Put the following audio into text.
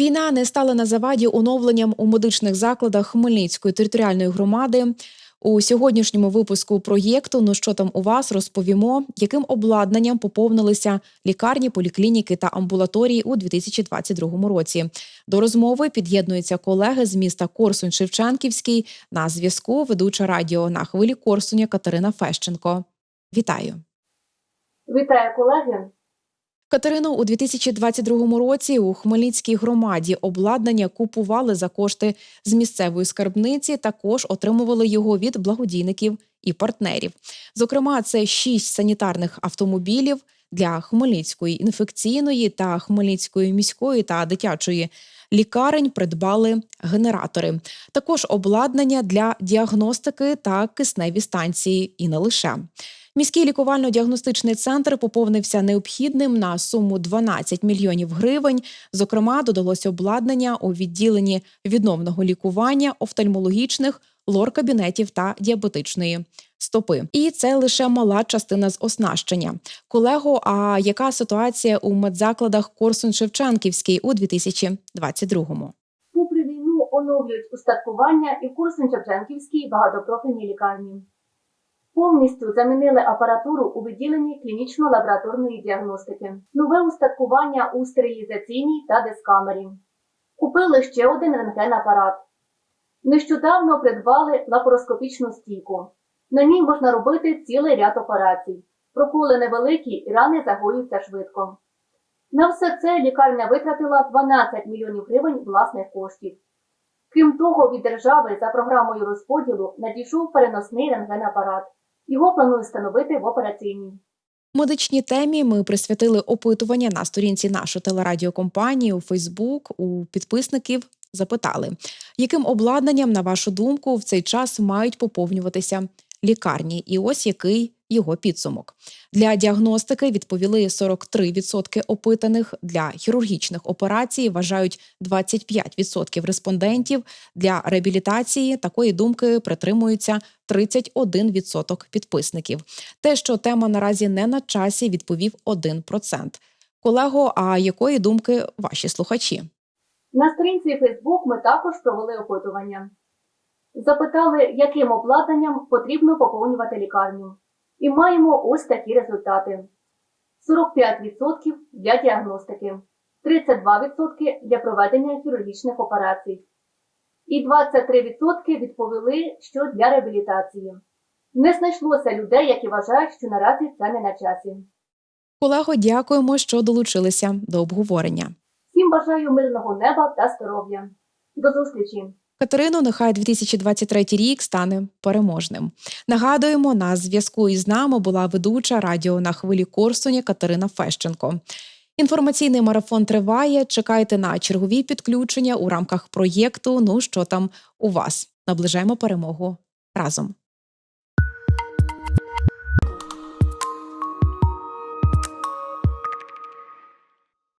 Війна не стала на заваді оновленням у медичних закладах Хмельницької територіальної громади. У сьогоднішньому випуску проєкту Ну що там у вас розповімо, яким обладнанням поповнилися лікарні, поліклініки та амбулаторії у 2022 році. До розмови під'єднуються колеги з міста Корсунь Шевченківський на зв'язку. Ведуча радіо на хвилі Корсуня Катерина Фещенко. Вітаю. Вітаю, колеги. Катерино, у 2022 році у Хмельницькій громаді обладнання купували за кошти з місцевої скарбниці. Також отримували його від благодійників і партнерів. Зокрема, це шість санітарних автомобілів для Хмельницької інфекційної та Хмельницької міської та дитячої лікарень. Придбали генератори. Також обладнання для діагностики та кисневі станції, і не лише. Міський лікувально-діагностичний центр поповнився необхідним на суму 12 мільйонів гривень. Зокрема, додалося обладнання у відділенні відновного лікування, офтальмологічних, лор-кабінетів та діабетичної стопи. І це лише мала частина з оснащення. Колего, а яка ситуація у медзакладах Корсун Шевченківський у 2022-му? Попри війну оновлюють устаткування і в Курсун-Шевченківській багатопрофільній лікарні. Повністю замінили апаратуру у відділенні клінічно-лабораторної діагностики, нове устаткування у стерилізаційній та дискамері. Купили ще один рентген-апарат. Нещодавно придбали лапароскопічну стійку. На ній можна робити цілий ряд операцій. Проколи невеликі і рани загоюються швидко. На все це лікарня витратила 12 мільйонів гривень власних коштів. Крім того, від держави за програмою розподілу надійшов переносний рентген-апарат. Його планують встановити в операційній. Медичній темі ми присвятили опитування на сторінці нашої телерадіокомпанії у Фейсбук. У підписників запитали, яким обладнанням, на вашу думку, в цей час мають поповнюватися лікарні, і ось який його підсумок. Для діагностики відповіли 43% опитаних. Для хірургічних операцій вважають 25% респондентів. Для реабілітації такої думки притримуються 31% підписників. Те, що тема наразі не на часі, відповів 1%. Колего, а якої думки ваші слухачі? На сторінці Facebook ми також провели опитування. Запитали, яким обладнанням потрібно поповнювати лікарню. І маємо ось такі результати: 45% для діагностики, 32% для проведення хірургічних операцій. І 23% відповіли, що для реабілітації. Не знайшлося людей, які вважають, що наразі це не на часі. Колего, дякуємо, що долучилися до обговорення. Всім бажаю мирного неба та здоров'я. До зустрічі! Катерино, нехай 2023 рік стане переможним. Нагадуємо, на зв'язку із нами була ведуча радіо на хвилі Корсуня Катерина Фещенко. Інформаційний марафон триває. Чекайте на чергові підключення у рамках проєкту. Ну що там у вас? Наближаємо перемогу разом.